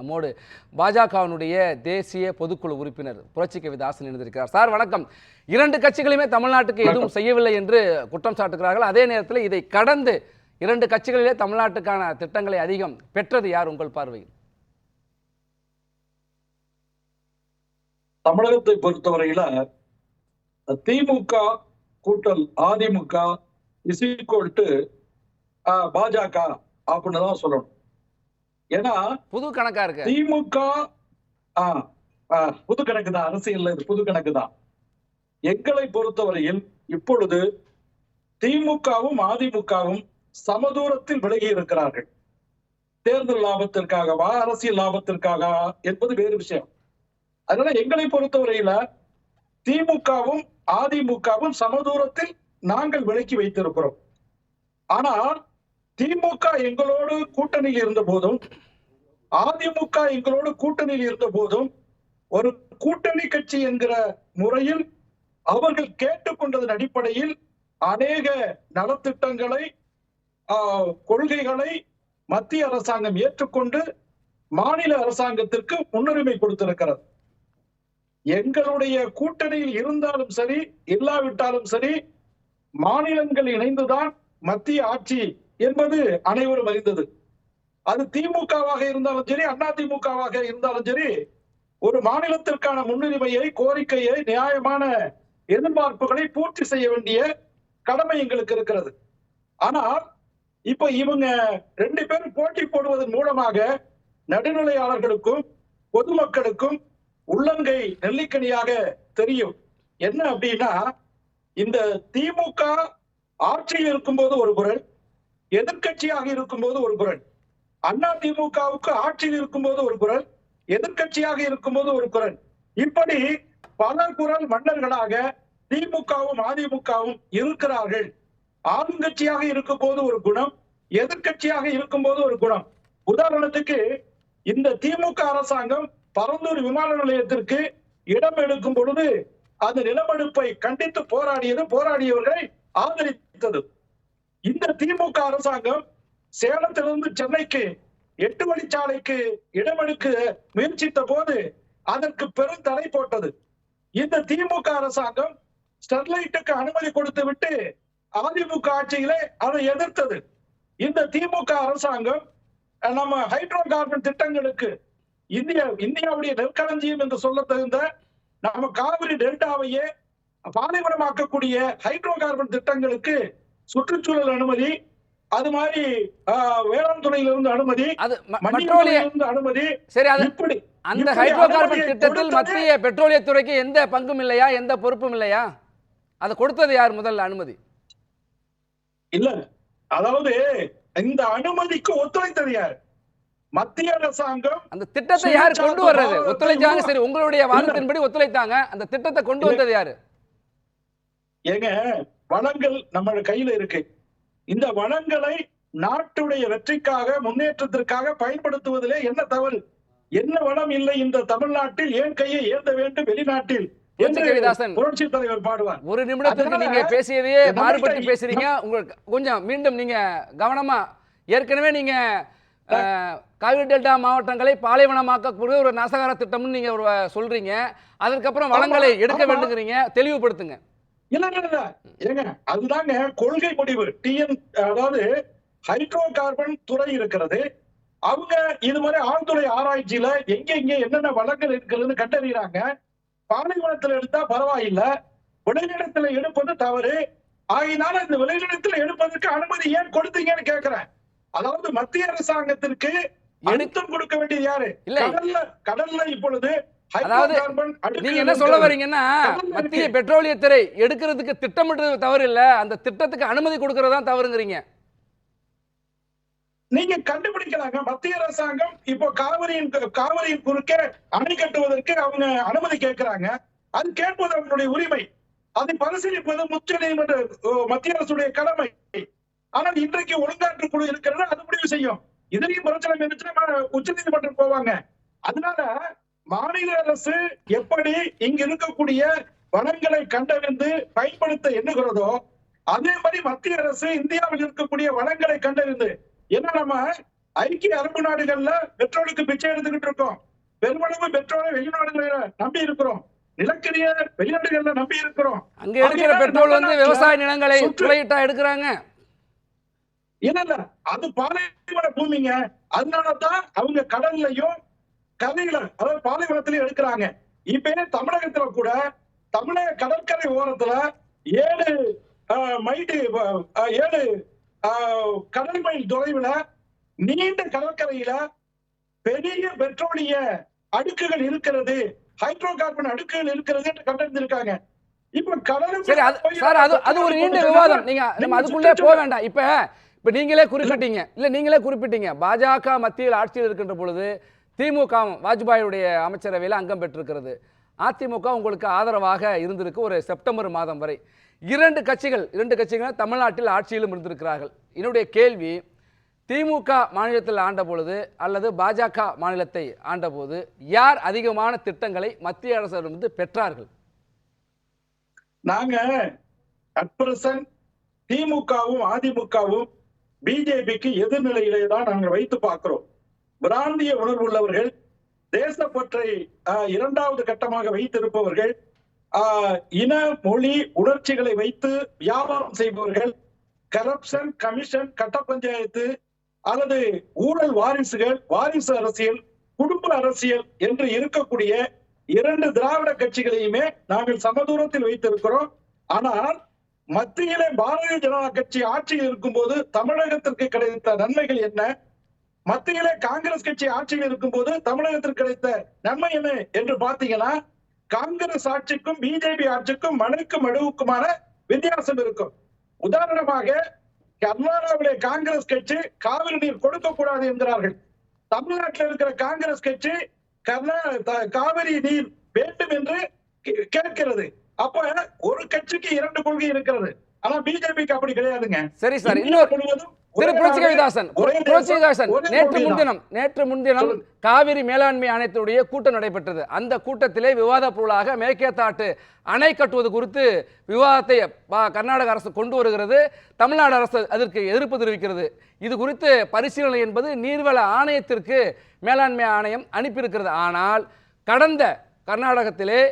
நம்மோடு பாஜகவினுடைய தேசிய பொதுக்குழு உறுப்பினர் புரட்சி கவிதாசன் இணைந்திருக்கிறார். சார் வணக்கம். இரண்டு கட்சிகளுமே தமிழ்நாட்டுக்கு எதுவும் செய்யவில்லை என்று குற்றம் சாட்டுகிறார்கள். அதே நேரத்தில் இதை கடந்து இரண்டு கட்சிகளிலே தமிழ்நாட்டுக்கான திட்டங்களை அதிகம் பெற்றது யார் உங்கள் பார்வையில்? தமிழகத்தை பொறுத்தவரையில திமுக கூட்டல் அதிமுக இஸ் ஈக்குவல் டு பாஜக அப்படின்னு தான் சொல்லணும். ஏன்னா புது கணக்கா இருக்கு. திமுக புது கணக்கு தான் அரசியல்ல இது புது கணக்கு தான். எங்களை பொறுத்தவரையில் இப்பொழுது திமுகவும் அதிமுகவும் சமதூரத்தில் விலகி இருக்கிறார்கள். தேர்தல் லாபத்திற்காகவா அரசியல் லாபத்திற்காகவா என்பது வேறு விஷயம். அதனால எங்களை பொறுத்தவரையில திமுகவும் அதிமுகவும் சமதூரத்தில் நாங்கள் விலக்கி வைத்திருக்கிறோம். ஆனால் திமுக எங்களோடு கூட்டணியில் இருந்த போதும் அதிமுக எங்களோடு கூட்டணியில் இருந்த போதும் ஒரு கூட்டணி கட்சி என்கிற முறையில் அவர்கள் கேட்டுக்கொண்டதன் அடிப்படையில் அநேக நலத்திட்டங்களை ஆஹ், கொள்கைகளை மத்திய அரசாங்கம் ஏற்றுக்கொண்டு மாநில அரசாங்கத்திற்கு முன்னுரிமை கொடுத்திருக்கிறது. எங்களுடைய கூட்டணியில் இருந்தாலும் சரி இல்லாவிட்டாலும் சரி மாநிலங்கள் இணைந்துதான் மத்திய ஆட்சி என்பது அனைவரும் அறிந்தது. அது திமுகவாக இருந்தாலும் சரி அண்ணா திமுகவாக இருந்தாலும் சரி ஒரு மாநிலத்திற்கான முன்னுரிமையை கோரிக்கையை நியாயமான எதிர்பார்ப்புகளை பூர்த்தி செய்ய வேண்டிய கடமை எங்களுக்கு இருக்கிறது. ஆனால் இப்ப இவங்க ரெண்டு பேரும் போட்டி போடுவதன் மூலமாக நடுநிலையாளர்களுக்கும் பொதுமக்களுக்கும் உள்ளங்கை நெல்லிக்கனியாக தெரியும். என்ன அப்படின்னா இந்த திமுக ஆட்சியில் இருக்கும்போது ஒரு குரல் எதிர்க்கட்சியாக இருக்கும்போது ஒரு குரல். அண்ணா திமுகவுக்கு ஆட்சியில் இருக்கும்போது ஒரு குரல் எதிர்கட்சியாக இருக்கும்போது ஒரு குரல். இப்படி பல குரல் மன்னர்களாக திமுகவும் அதிமுகவும் இருக்கிறார்கள். ஆளுங்கட்சியாக இருக்கும் போது ஒரு குணம் எதிர்கட்சியாக இருக்கும் போது ஒரு குணம். உதாரணத்துக்கு இந்த திமுக அரசாங்கம் பரந்தூர் விமான நிலையத்திற்கு இடம் எடுக்கும் பொழுது அந்த நிலமெடுப்பை கண்டித்து போராடியது போராடியவர்களை ஆதரித்தது. இந்த திமுக அரசாங்கம் சேலத்திலிருந்து சென்னைக்கு எட்டு வழிச்சாலைக்கு இடமெடுக்க முயற்சித்த போது அதற்கு பெரும் தடை போட்டது. இந்த திமுக அரசாங்கம் ஸ்டெர்லைட்டுக்கு அனுமதி கொடுத்து விட்டு அதிமுக ஆட்சியிலே அதை எதிர்த்தது. இந்த திமுக அரசாங்கம் நம்ம ஹைட்ரோ கார்பன் திட்டங்களுக்கு இந்தியா இந்தியாவுடைய நெற்களஞ்சியம் என்று சொல்ல தகுந்த நம்ம காவிரி டெல்டாவையே பாலைவனமாக்கக்கூடிய ஹைட்ரோ கார்பன் திட்டங்களுக்கு சுற்றுச்சூழல் அனுமதி அது மாதிரி வேளாண் அனுமதி ம- மத்திய பெட்ரோலிய துறையிலிருந்து அனுமதி சரி அது இப்படி அந்த ஹைட்ரோ கார்பன் திட்டத்தில் மத்திய பெட்ரோலியத்துறைக்கு எந்த பங்கும் இல்லையா? எந்த பொறுப்பும் இல்லையா? அதை கொடுத்தது யார் முதல்ல அனுமதி? இல்ல. அதாவது இந்த அனுமதிக்கு ஒத்துழைத்தது யார்? மத்திய அரசாங்கம் அந்த திட்டத்தை யார் கொண்டு வர்றது? ஒத்துழைச்சாங்க. சரி உங்களுடைய வாதத்தின்படி ஒத்துழைத்தாங்க. அந்த திட்டத்தை கொண்டு. வந்தது யாரு? ஏங்க வளங்கள் நம்ம கையில இருக்கு. இந்த வளங்களை நாட்டுடைய வெற்றிக்காக முன்னேற்றத்திற்காக பயன்படுத்துவதிலே என்ன தவறு? என்ன வளம் இல்லை இந்த தமிழ்நாட்டில்? ஏன் கையை ஏந்த வேண்டும் வெளிநாட்டில்? புரட்சி தலைவர் பாடுவார். ஒரு நிமிடத்திற்கு அதனால நீங்க நம்மகிட்ட மாறுபட்டு பேசுறீங்க. உங்களுக்கு கொஞ்சம் மீண்டும் நீங்க கவனமா ஏற்கனவே நீங்க காவிரி டெல்டா மாவட்டங்களை பாலைவனமாக்கக்கூடிய ஒரு நசகார திட்டம்னு நீங்க ஒரு சொல்றீங்க. அதற்கப்புறம் வளங்களை எடுக்க. வேண்டுங்கிறீங்க. தெளிவுபடுத்துங்க. இல்ல இல்ல ஏங்க அதுதாங்க கொள்கை முடிவு. டிஎன் அதாவது ஹைட்ரோ கார்பன் துறை இருக்கிறது. அவங்க இது மாதிரி ஆழ்துறை ஆராய்ச்சியில எங்க எங்க என்னென்ன வளங்கள் இருக்கிறதுன்னு கண்டறியறாங்க. பாலைவனத்துல எடுத்தா பரவாயில்ல. விளைநிலத்துல எடுப்பது தவறு. ஆகினால இந்த விளைநிலத்துல எடுப்பதற்கு அனுமதி ஏன் கொடுத்தீங்கன்னு கேக்குறேன். அதாவது மத்திய அரசாங்கத்திற்கு அழுத்தம் கொடுக்க வேண்டியது யாரு. கடல்ல கடல்ல இப்பொழுது அதாவது, நீங்க என்ன சொல்ல. வரீங்கன்னா மத்திய. பெட்ரோலியத்துறை எடுக்கிறதுக்கு திட்டமிடுறது தவறு இல்ல. அந்த திட்டத்துக்கு அனுமதி கொடுக்கறது தவறுங்கிறீங்க. நீங்க கண்டுபிடிக்கலாங்க. மத்திய அரசாங்கம் இப்போ காவிரியின் காவிரியின் குறுக்கே அணை கட்டுவதற்கு அவங்க அனுமதி கேட்கிறாங்க. அது கேட்பது அவங்களுடைய உரிமை. அதை பரிசீலிப்பது உச்ச நீதிமன்ற மத்திய அரசுடைய கடமை. ஆனால் இன்றைக்கு ஒழுங்காற்று குழு இருக்கிறது அது முடிவு செய்யும். இதுலயும் பிரச்சனை இருந்துச்சுன்னா உச்ச நீதிமன்றம் போவாங்க. அதனால மாநில அரசு எப்படி இங்க இருக்கக்கூடிய வளங்களை கண்டறிந்து பயன்படுத்த எண்ணுகிறதோ அதே மாதிரி மத்திய அரசு இந்தியாவில் இருக்கக்கூடிய வளங்களை கண்டறிந்து ஏன்னா நம்ம ஐக்கிய அரபு நாடுகள்ல பெட்ரோலுக்கு பிச்சை எடுத்துக்கிட்டு இருக்கோம். பெருமளவு பெட்ரோலை வெளிநாடுகளில நம்பி இருக்கிறோம். நிலக்கரிய வெளிநாடுகள்ல நம்பி இருக்கிறோம். அங்க ஆகையால் பெட்ரோல் வந்து விவசாய நிலங்களை துளையிட்டா எடுக்கிறாங்க. இல்ல இல்ல. அது பாலைவன பூமிங்க. அதனாலதான் அவங்க கடல்லையும் கரையில அதாவது பாலைவனத்திலயும் எடுக்கிறாங்க. இப்ப தமிழகத்துல கூட தமிழக கடற்கரை ஓரத்துல ஏழு ஆஹ், மைடு ஆஹ், ஏழு கடல் மைல் தொலைவுல நீண்ட கடற்கரையில பெரிய பெட்ரோலிய அடுக்குகள் இருக்கிறது ஹைட்ரோ கார்பன் அடுக்குகள் இருக்கிறது என்று கண்டறிந்திருக்காங்க. இப்ப கடலும் சார் அது அது ஒரு நீண்ட விவாதம். நீங்க நம்ம அதுக்குள்ளே போக வேண்டாம். இப்ப இப்ப நீங்களே குறிப்பிட்டீங்க. இல்ல நீங்களே குறிப்பிட்டீங்க. பாஜக மத்தியில் ஆட்சியில் இருக்கின்ற பொழுது திமுக வாஜ்பாயுடைய அமைச்சரவையில் அங்கம் பெற்றிருக்கிறது. அதிமுக உங்களுக்கு ஆதரவாக இருந்திருக்கு ஒரு செப்டம்பர் மாதம் வரை. இரண்டு கட்சிகள் இரண்டு கட்சிகள் தமிழ்நாட்டில் ஆட்சியிலும் இருந்திருக்கிறார்கள். என்னுடைய கேள்வி திமுக மாநிலத்தில் ஆண்ட பொழுது அல்லது பாஜக மாநிலத்தை ஆண்டபோது யார் அதிகமான திட்டங்களை மத்திய அரசிடமிருந்து பெற்றார்கள்? நாங்க திமுகவும் அதிமுகவும் பிஜேபிக்கு எதிர்நிலையிலே தான் நாங்கள் வைத்து பார்க்கிறோம். பிராந்திய உணர்வு உள்ளவர்கள் தேசப்பற்றை இரண்டாவது கட்டமாக வைத்திருப்பவர்கள் ஆஹ், இன மொழி உணர்ச்சிகளை வைத்து வியாபாரம் செய்பவர்கள் கரப்ஷன் கமிஷன் கட்ட பஞ்சாயத்து அல்லது ஊழல் வாரிசுகள் வாரிசு அரசியல் குடும்ப அரசியல் என்று இருக்கக்கூடிய இரண்டு திராவிட கட்சிகளையுமே நாங்கள் சமதூரத்தில் வைத்திருக்கிறோம். ஆனால் மத்தியிலே பாரதிய ஜனதா கட்சி ஆட்சியில் இருக்கும்போது தமிழகத்திற்கு கிடைத்த நன்மைகள் என்ன? மத்தியிலே காங்கிரஸ் கட்சி ஆட்சியில் இருக்கும்போது தமிழகத்திற்கு கிடைத்த நன்மை என்ன என்று பாத்தீங்கன்னா காங்கிரஸ் ஆட்சிக்கும் பிஜேபி ஆட்சிக்கும் மனுக்கும் மடுவுக்குமான வித்தியாசம் இருக்கும். உதாரணமாக கர்நாடகாவிலே காங்கிரஸ் கட்சி காவிரி நீர் கொடுக்க கூடாது என்கிறார்கள். தமிழ்நாட்டில் இருக்கிற காங்கிரஸ் கட்சி கர்நா காவிரி நீர் வேண்டும் என்று கேட்கிறது. அப்ப ஒரு கட்சிக்கு இரண்டு கொள்கை இருக்கிறது. ஆனா பிஜேபிக்கு அப்படி கிடையாதுங்க. சரி சார் இன்னொரு முழுவதும் திரு புரட்சி கவிதாசன் கவிதாசன் நேற்று. முன்தினம் நேற்று முன்தினம் காவிரி மேலாண்மை ஆணையத்துடைய கூட்டம் நடைபெற்றது. அந்த கூட்டத்திலே விவாத பொருளாக மேற்கேத்தாட்டு அணை கட்டுவது குறித்து விவாதத்தை கர்நாடக அரசு கொண்டு வருகிறது. தமிழ்நாடு அரசு அதற்கு எதிர்ப்பு தெரிவிக்கிறது. இது குறித்து பரிசீலனை என்பது நீர்வள ஆணையத்திற்கு மேலாண்மை ஆணையம் அனுப்பியிருக்கிறது. ஆனால் கடந்த கர்நாடகத்திலே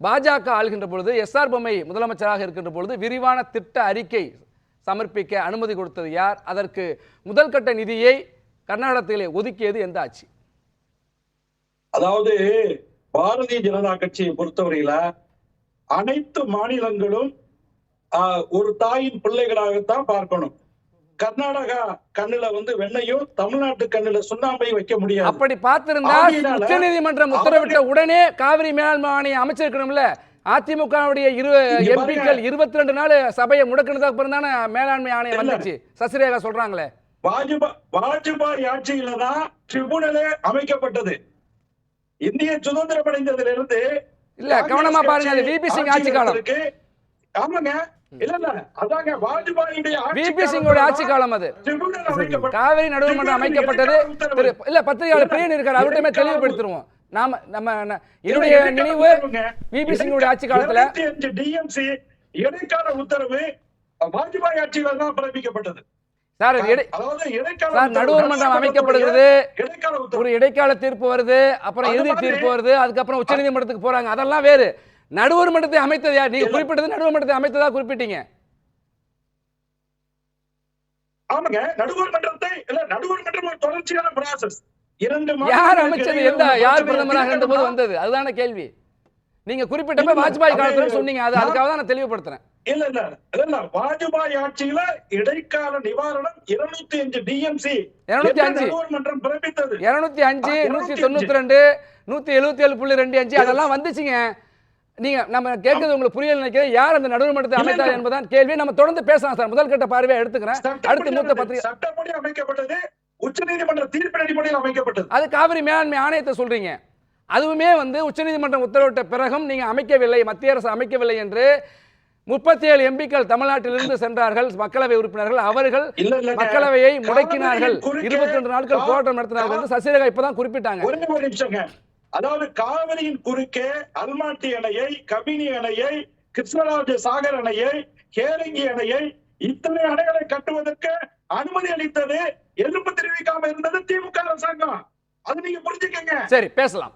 பாஜக ஆள்கின்ற பொழுது எஸ்ஆர் பொம்மை முதலமைச்சராக இருக்கின்ற பொழுது விரிவான திட்ட அறிக்கை சமர்ப்பிக்க அனுமதி கொடுத்தது யார்? அதற்கு முதல் கட்ட நிதியை கர்நாடகத்திலே ஒதுக்கியது எந்த ஆட்சி? அதாவது பாரதிய ஜனதா கட்சியை பொறுத்தவரையில அனைத்து மாநிலங்களும் ஒரு தாயின் பிள்ளைகளாகத்தான் பார்க்கணும். கர்நாடகா கண்ணுல வந்து வெண்ணையும் தமிழ்நாட்டு கண்ணுல சுண்ணாம்பையும் வைக்க முடியாது. அப்படி பார்த்திருந்தா ஆகையினால உச்சநீதிமன்றம் உத்தரவிட்ட உடனே காவிரி மேலாண்மை ஆணையம் அமைச்சிருக்கணும்ல. அதிமுகவுடைய இரு எம்பிக்கள். இருபத்தி ரெண்டு நாள் சபையை முடக்கினதுக்கு அப்புறம் தானே மேலாண்மை ஆணையம். வந்துச்சு சசிரேகா சொல்றாங்களே. வாஜ்பா வாஜ்பாய் ஆட்சியில தான் ட்ரிபுனலே அமைக்கப்பட்டது. இந்திய சுதந்திரம் அடைந்ததிலிருந்து இல்ல கவனமா பாருங்க விபி சிங் ஆட்சி காலம். ஆமாங்க. காவிரி நடுவர்மன்றம் அமைக்கப்பட்டது. இல்ல பத்திரிகையாளர் பிரியன் இருக்காரு அவர்கிட்ட தெளிவுபடுத்திடுவோம் நாம நம்ம என்னுடைய நினைவு விபி சிங்கோட ஆட்சி காலத்துல டிஎம்சி இடைக்கால உத்தரவு வாஜ்பாய் ஆட்சியில தான் பிறப்பிக்கப்பட்டது. சார் நடுவர் மன்றம் அமைக்கப்படுகிறது. ஒரு இடைக்கால தீர்ப்பு வருது அப்புறம் இறுதி தீர்ப்பு வருது அதுக்கப்புறம் உச்சநீதிமன்றத்துக்கு போறாங்க. அதெல்லாம் வேறு. நடுவர் மன்றத்தை அமைத்தது யார்? நீங்க. குறிப்பிட்டது நடுவர் மன்றத்தை அமைத்ததா குறிப்பிட்டீங்க? ஆமாங்க. நடுவர் மன்றத்தை இல்ல நடுவர் மன்றம் ஒரு தொடர்ச்சியான ப்ராசஸ் யார் அமைச்சது இடையே எந்த யார் பிரதமராக இருந்த போது வந்தது? அதுதான கேள்வி. நீங்க குறிப்பிட்டப்ப இல்ல, வாஜ்பாய் காலத்துல சொன்னீங்க. அது அதுக்காக தான் நான் தெளிவுபடுத்துறேன். இல்ல இல்ல இல்ல. வாஜ்பாய் ஆட்சியில இடைக்கால நிவாரணம் இருநூத்தி அஞ்சு டிஎம்சி 205. நடுவர் மன்றம் பிறப்பித்தது? இருநூத்தி அஞ்சு நூத்தி 205. தொண்ணூத்தி ரெண்டு நூத்தி எழுபத்தி ஏழு புள்ளி ரெண்டு அஞ்சு அதெல்லாம் வந்துச்சுங்க. நீங்க நம்ம கேட்கறது உங்களுக்கு புரியல நினைக்கிறேன். யார் அந்த நடுவர் மன்றத்தை இல்ல, அமைத்தார். என்பதான் கேள்வி. நம்ம தொடர்ந்து பேசலாம் சார். முதல் கட்ட பார்வையை எடுத்துக்கிறேன். அடுத்து மூத்த பத்திரிகை சட்டப்படி அமைக்கப்பட்டது உச்சநீதிமன்ற தீர்ப்பின் அடிப்படையில் அமைக்கப்பட்டது. அது காவிரி மேலாண்மை ஆணையத்தை சொல்றீங்க. அதுவுமே வந்து உச்சநீதிமன்றம் உத்தரவிட்ட பிறகும் நீங்க அமைக்கவில்லை மத்திய அரசு அமைக்கவில்லை என்று முப்பத்தி ஏழு எம்பிக்கள் தமிழ்நாட்டிலிருந்து சென்றார்கள் மக்களவை உறுப்பினர்கள் அவர்கள் மக்களவையை முடக்கினார்கள். இருபத்தி ரெண்டு நாட்கள் போராட்டம் நடத்தினார்கள் என்று சசிரேகா இப்பதான் குறிப்பிட்டாங்க. அதாவது காவிரியின் குறுக்கே அல்மாட்டி அணையை கபினி அணையை கிருஷ்ணராஜ சாகர் அணையை கேரங்கி அணையை இத்தனை அணைகளை கட்டுவதற்கு அனுமதி அளித்தது எதிர்ப்பு தெரிவிக்காம இருந்தது திமுக அரசாங்கம். அது நீங்க புரிஞ்சுக்கங்க. சரி பேசலாம்.